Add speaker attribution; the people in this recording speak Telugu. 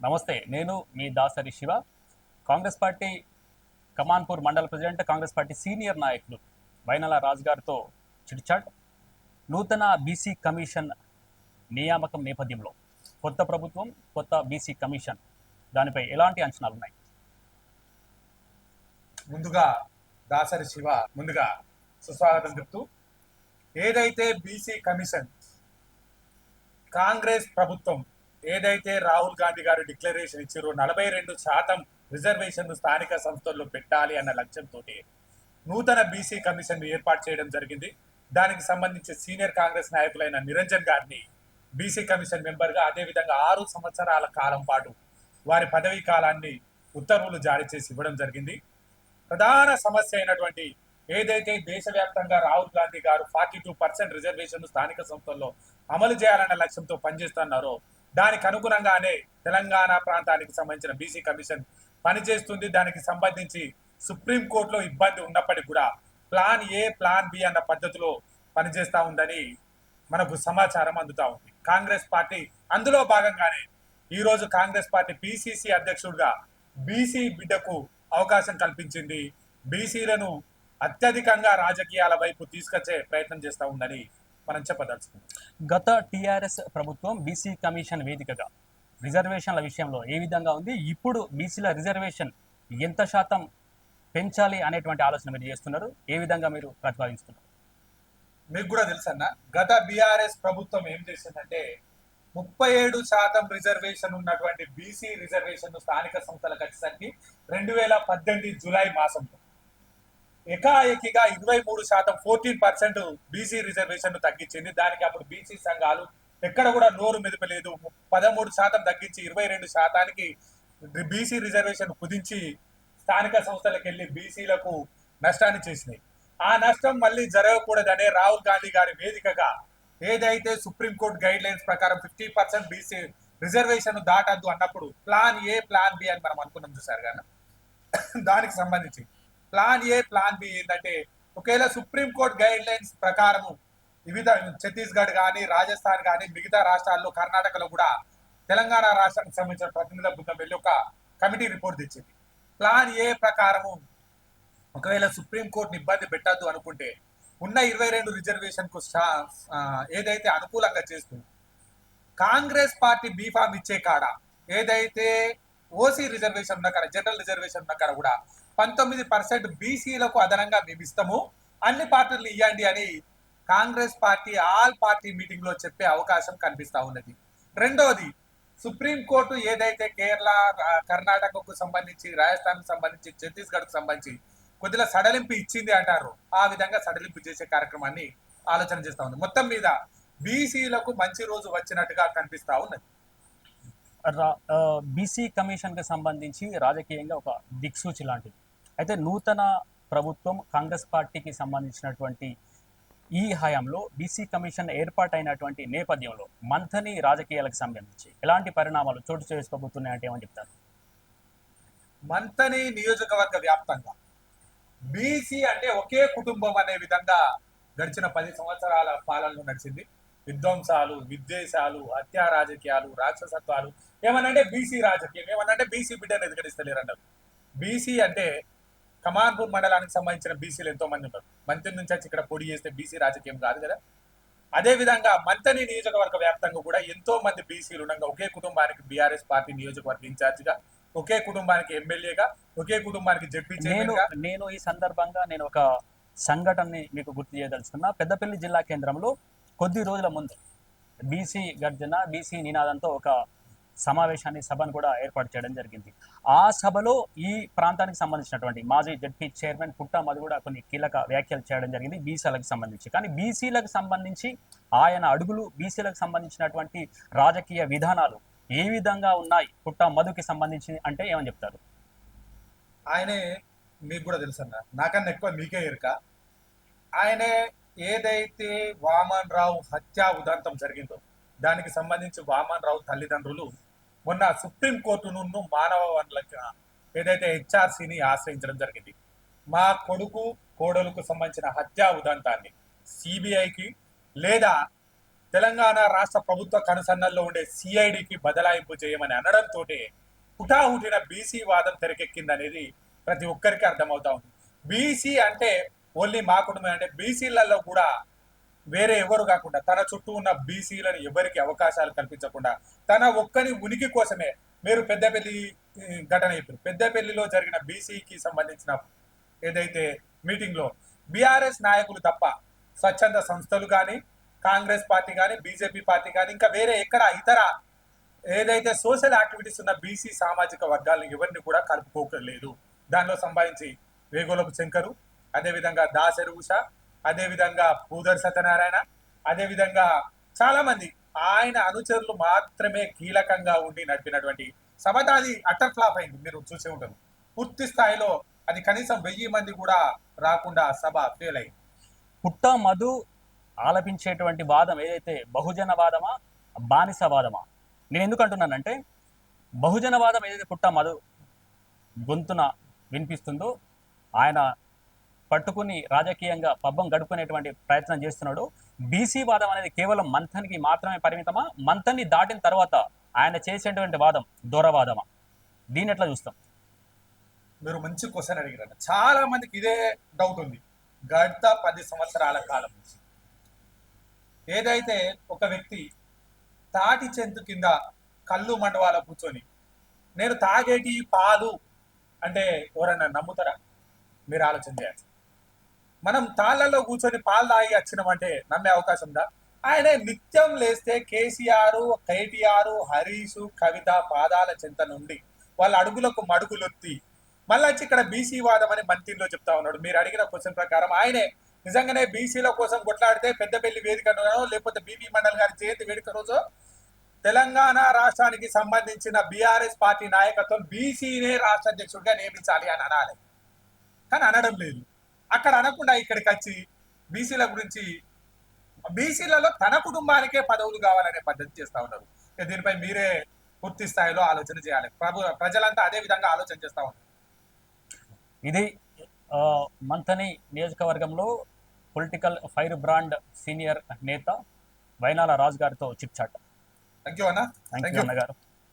Speaker 1: నమస్తే నేను మీ దాసరి శివ కాంగ్రెస్ పార్టీ కమాన్పూర్ మండల ప్రెసిడెంట్ కాంగ్రెస్ పార్టీ సీనియర్ నాయకులు వైనల రాజు గారితో చిట్చాట్ నూతన బీసీ కమిషన్ నియామకం నేపథ్యంలో కొత్త ప్రభుత్వం కొత్త బీసీ కమిషన్ దానిపై ఎలాంటి అంచనాలు ఉన్నాయి?
Speaker 2: ముందుగా దాసరి శివ ముందుగా సుస్వాగతం చెప్తూ ఏదైతే బీసీ కమిషన్ కాంగ్రెస్ ప్రభుత్వం ఏదైతే రాహుల్ గాంధీ గారు డిక్లరేషన్ ఇచ్చారో నలభై రెండు శాతం రిజర్వేషన్ స్థానిక సంస్థల్లో పెట్టాలి అన్న లక్ష్యంతో నూతన బీసీ కమిషన్ ఏర్పాటు చేయడం జరిగింది. దానికి సంబంధించి సీనియర్ కాంగ్రెస్ నాయకులైన నిరంజన్ గారిని బీసీ కమిషన్ మెంబర్గా అదేవిధంగా ఆరు సంవత్సరాల కాలం పాటు వారి పదవీ కాలాన్ని ఉత్తర్వులు జారీ చేసి ఇవ్వడం జరిగింది. ప్రధాన సమస్య అయినటువంటి ఏదైతే దేశవ్యాప్తంగా రాహుల్ గాంధీ గారు ఫార్టీ టూ పర్సెంట్ రిజర్వేషన్ స్థానిక సంస్థల్లో అమలు చేయాలన్న లక్ష్యంతో పనిచేస్తున్నారో దానికి అనుగుణంగానే తెలంగాణ ప్రాంతానికి సంబంధించిన బీసీ కమిషన్ పనిచేస్తుంది. దానికి సంబంధించి సుప్రీం కోర్టులో ఇబ్బంది ఉన్నప్పటికీ కూడా ప్లాన్ ఏ ప్లాన్ బి అన్న పద్ధతిలో పనిచేస్తూ ఉందని మనకు సమాచారం అందుతా ఉంది. కాంగ్రెస్ పార్టీ అందులో భాగంగానే ఈ రోజు కాంగ్రెస్ పార్టీ పిసిసి అధ్యక్షుడిగా బీసీ బిడ్డకు అవకాశం కల్పించింది. బీసీలను అత్యధికంగా రాజకీయాల వైపు తీసుకొచ్చే ప్రయత్నం చేస్తూ ఉందని మనం చెప్పదలుచుకుందాం.
Speaker 1: గత టీఆర్ఎస్ ప్రభుత్వం బీసీ కమిషన్ వేదికగా రిజర్వేషన్ల విషయంలో ఏ విధంగా ఉంది? ఇప్పుడు బీసీల రిజర్వేషన్ ఎంత శాతం పెంచాలి అనేటువంటి ఆలోచన మీరు చేస్తున్నారు? ఏ విధంగా మీరు ప్రతిపాదిస్తున్నారు?
Speaker 2: మీకు కూడా తెలుసన్న గత బీఆర్ఎస్ ప్రభుత్వం ఏం చేసిందంటే ముప్పై ఏడు శాతం రిజర్వేషన్ ఉన్నటువంటి బీసీ రిజర్వేషన్ స్థానిక సంస్థలకు వచ్చేసరికి రెండు వేల పద్దెనిమిది జూలై మాసంలో ఏకాఏకిగా ఇరవై మూడు శాతం ఫోర్టీన్ పర్సెంట్ బీసీ రిజర్వేషన్ తగ్గించింది. దానికి అప్పుడు బీసీ సంఘాలు ఎక్కడ కూడా నోరు మెదపలేదు. పదమూడు శాతం తగ్గించి ఇరవై రెండు శాతానికి బీసీ రిజర్వేషన్ కుదించి స్థానిక సంస్థలకు వెళ్ళి బీసీలకు నష్టాన్ని చేసినాయి. ఆ నష్టం మళ్ళీ జరగకూడదనే రాహుల్ గాంధీ గారి వేదికగా ఏదైతే సుప్రీంకోర్టు గైడ్ లైన్స్ ప్రకారం ఫిఫ్టీ పర్సెంట్ బీసీ రిజర్వేషన్ దాటద్దు అన్నప్పుడు ప్లాన్ ఏ ప్లాన్ బి అని మనం అనుకున్నాం చూసారు కానీ దానికి సంబంధించి ప్లాన్ ఏ ప్లాన్ బి ఏంటంటే ఒకవేళ సుప్రీంకోర్టు గైడ్ లైన్స్ ప్రకారము వివిధ ఛత్తీస్గఢ్ కానీ రాజస్థాన్ కానీ మిగతా రాష్ట్రాల్లో కర్ణాటకలో కూడా తెలంగాణ రాష్ట్రానికి సంబంధించిన ప్రతినిధుల బృందం వెళ్ళి ఒక కమిటీ రిపోర్ట్ తెచ్చింది. ప్లాన్ ఏ ప్రకారము ఒకవేళ సుప్రీంకోర్టుని ఇబ్బంది పెట్టద్దు అనుకుంటే ఉన్న ఇరవై రెండు రిజర్వేషన్కు ఏదైతే అనుకూలంగా చేస్తుంది కాంగ్రెస్ పార్టీ బీఫామ్ ఇచ్చే కాడ ఏదైతే ఓసీ రిజర్వేషన్ ఉన్న కాడ జనరల్ రిజర్వేషన్ ఉన్న కాడ కూడా పంతొమ్మిది పర్సెంట్ బీసీలకు అదనంగా మేము ఇస్తాము. అన్ని పార్టీలు ఇవ్వండి అని కాంగ్రెస్ పార్టీ ఆల్ పార్టీ మీటింగ్లో చెప్పే అవకాశం కనిపిస్తా ఉన్నది. రెండోది సుప్రీం కోర్టు ఏదైతే కేరళ కర్ణాటకకు సంబంధించి రాజస్థాన్ సంబంధించి ఛత్తీస్గఢ్కు సంబంధించి కొద్దిగా సడలింపు ఇచ్చింది అంటారు. ఆ విధంగా సడలింపు చేసే కార్యక్రమాన్ని ఆలోచన చేస్తా ఉంది. మొత్తం మీద బీసీలకు మంచి రోజు వచ్చినట్టుగా కనిపిస్తా ఉన్నది.
Speaker 1: బీసీ కమిషన్కి సంబంధించి రాజకీయంగా ఒక దిక్సూచి లాంటిది. అయితే నూతన ప్రభుత్వం కాంగ్రెస్ పార్టీకి సంబంధించినటువంటి ఈ హయాంలో బీసీ కమిషన్ ఏర్పాటైనటువంటి నేపథ్యంలో మంథని రాజకీయాలకు సంబంధించి ఎలాంటి పరిణామాలు చోటు చేసుకోబోతున్నాయంటే ఏమని చెప్తారు?
Speaker 2: మంథని నియోజకవర్గ వ్యాప్తంగా బీసీ అంటే ఒకే కుటుంబం అనే విధంగా గడిచిన పది సంవత్సరాల పాలనలో నడిచింది. విధ్వంసాలు విద్వేషాలు హత్యా రాజకీయాలు రాక్షసత్వాలు ఏమనంటే బీసీ రాజకీయం ఏమనంటే బీసీ బిడ్డను ఎదుగడిస్తలేరు అన్నారు బీసీ అంటే కమాన్పూర్ మండలానికి సంబంధించిన బీసీలు ఎంతో మంది ఉన్నారు మంత్రి నుంచి వచ్చి ఇక్కడ పొడి చేస్తే బీసీ రాజకీయం కాదు కదా? అదే విధంగా మంతని నియోజకవర్గ వ్యాప్తంగా కూడా ఎంతో మంది బీసీలు ఉండగా ఒకే కుటుంబానికి బీఆర్ఎస్ పార్టీ నియోజకవర్గ ఇన్ఛార్జిగా ఒకే కుటుంబానికి ఎమ్మెల్యేగా ఒకే కుటుంబానికి జడ్పీ
Speaker 1: నేను నేను ఈ సందర్భంగా నేను ఒక సంఘటనని మీకు గుర్తు చేయదలుచుకున్నా. పెద్దపల్లి జిల్లా కేంద్రంలో కొద్ది రోజుల ముందు బీసీ గర్జన బీసీ నినాదంతో ఒక సమావేశాన్ని సభను కూడా ఏర్పాటు చేయడం జరిగింది. ఆ సభలో ఈ ప్రాంతానికి సంబంధించినటువంటి మాజీ జడ్పీ చైర్మన్ పుట్ట మధు కూడా కొన్ని కీలక వ్యాఖ్యలు చేయడం జరిగింది బీసీలకు సంబంధించి. కానీ బీసీలకు సంబంధించి ఆయన అడుగులు బీసీలకు సంబంధించినటువంటి రాజకీయ విధానాలు ఏ విధంగా ఉన్నాయి? పుట్ట మధుకి సంబంధించి అంటే ఏమని చెప్తారు?
Speaker 2: ఆయనే మీకు కూడా తెలుసు అన్న. నాకన్నా ఎక్కువ మీకే ఎరుక. ఆయనే ఏదైతే వామన్ రావు హత్యా ఉదంతం జరిగిందో దానికి సంబంధించి వామన్ రావు తల్లిదండ్రులు మొన్న సుప్రీం నుండి మానవ వనరుల ఏదైతే హెచ్ఆర్సీని ఆశ్రయించడం జరిగింది మా కొడుకు కోడలకు సంబంధించిన హత్యా ఉదంతాన్ని సిబిఐకి లేదా తెలంగాణ రాష్ట్ర ప్రభుత్వ కనుసన్నల్లో ఉండే సిఐడికి బదలాయింపు చేయమని అనడంతో హుటాహుటిన బీసీ వాదం తెరకెక్కిందనేది ప్రతి ఒక్కరికి అర్థమవుతా ఉంది. బీసీ అంటే ఓన్లీ మా కుటుంబం అంటే బీసీలలో కూడా వేరే ఎవరు కాకుండా తన చుట్టూ ఉన్న బీసీలను ఎవరికి అవకాశాలు కల్పించకుండా తన ఒక్కని ఉనికి కోసమే మీరు పెద్దపల్లి ఘటన చెప్పారు. పెద్దపల్లిలో జరిగిన బీసీకి సంబంధించిన ఏదైతే మీటింగ్లో బీఆర్ఎస్ నాయకులు తప్ప స్వచ్ఛంద సంస్థలు కానీ కాంగ్రెస్ పార్టీ కానీ బీజేపీ పార్టీ కానీ ఇంకా వేరే ఎక్కడ ఇతర ఏదైతే సోషల్ యాక్టివిటీస్ ఉన్న బీసీ సామాజిక వర్గాలను ఎవరిని కూడా కలుపుకోలేదు దానిలో సంబంధించి వేగోలపు శంకరు అదేవిధంగా దాసరి ఉష అదేవిధంగా పూదర్ సత్యనారాయణ అదేవిధంగా చాలా మంది ఆయన అనుచరులు మాత్రమే కీలకంగా ఉండి నడిపినటువంటి సభ అది అటర్ ఫ్లాప్ అయింది. మీరు చూసే ఉంటారు. పూర్తి స్థాయిలో అది కనీసం వెయ్యి మంది కూడా రాకుండా సభ ఫెయిల్ అయింది.
Speaker 1: పుట్ట మధు ఆలపించేటువంటి వాదం ఏదైతే బహుజన వాదమా బానిస వాదమా? నేను ఎందుకు అంటున్నానంటే బహుజన వాదం ఏదైతే పుట్ట మధు గొంతున వినిపిస్తుందో ఆయన పట్టుకుని రాజకీయంగా పబ్బం గడుపుకునేటువంటి ప్రయత్నం చేస్తున్నాడు. బీసీ వాదం అనేది కేవలం మంథన్కి మాత్రమే పరిమితమా? మంథన్ని దాటిన తర్వాత ఆయన చేసేటువంటి వాదం దూరవాదమా? దీని ఎట్లా చూస్తాం?
Speaker 2: మీరు మంచి క్వశ్చన్ అడిగారు చాలా మందికి ఇదే డౌట్ ఉంది. గత పది సంవత్సరాల కాలం నుంచి. ఏదైతే ఒక వ్యక్తి తాటి చెంతు కింద కళ్ళు మండవాల కూర్చొని నేను తాగేటి పాలు అంటే ఎవరన్నా నమ్ముతారా? మీరు ఆలోచన చేయాలి. మనం తాళ్ళలో కూర్చొని పాలు తాగి వచ్చినామంటే నమ్మే అవకాశం ఉందా? ఆయన నిత్యం లేస్తే కేసీఆర్ కేటీఆర్ హరీష్ కవిత పాదాల చింత నుండి వాళ్ళ అడుగులకు మడుగులొత్తి మళ్ళీ వచ్చి ఇక్కడ బీసీ వాదం అని మంత్రిలో చెప్తా ఉన్నాడు. మీరు అడిగిన క్వశ్చన్ ప్రకారం ఆయనే నిజంగానే బీసీల కోసం కొట్లాడితే పెద్దపల్లి వేదిక లేకపోతే బీబీ మండల్ గారి చేతి వేడుక రోజు? తెలంగాణ రాష్ట్రానికి సంబంధించిన బీఆర్ఎస్ పార్టీ నాయకత్వం బీసీనే రాష్ట్ర అధ్యక్షుడిగా నియమించాలి అని అనాలి. కానీ అనడం లేదు. అక్కడ అనకుండా ఇక్కడికి వచ్చి బీసీల గురించి బీసీలలో తన కుటుంబానికే పదవులు కావాలనే పద్ధతి చేస్తా ఉన్నారు. దీనిపై మీరే పూర్తి స్థాయిలో ఆలోచన చేయాలి. ప్రభు ప్రజలంతా అదే విధంగా ఆలోచన చేస్తా ఉన్నారు.
Speaker 1: ఇది మంథని నియోజకవర్గంలో పొలిటికల్ ఫైర్ బ్రాండ్ సీనియర్ నేత వైనాల రాజు గారితో చిట్. చాట్
Speaker 2: థ్యాంక్ యూ అన్న.
Speaker 1: Thank you
Speaker 2: you.
Speaker 1: అన్నగారు.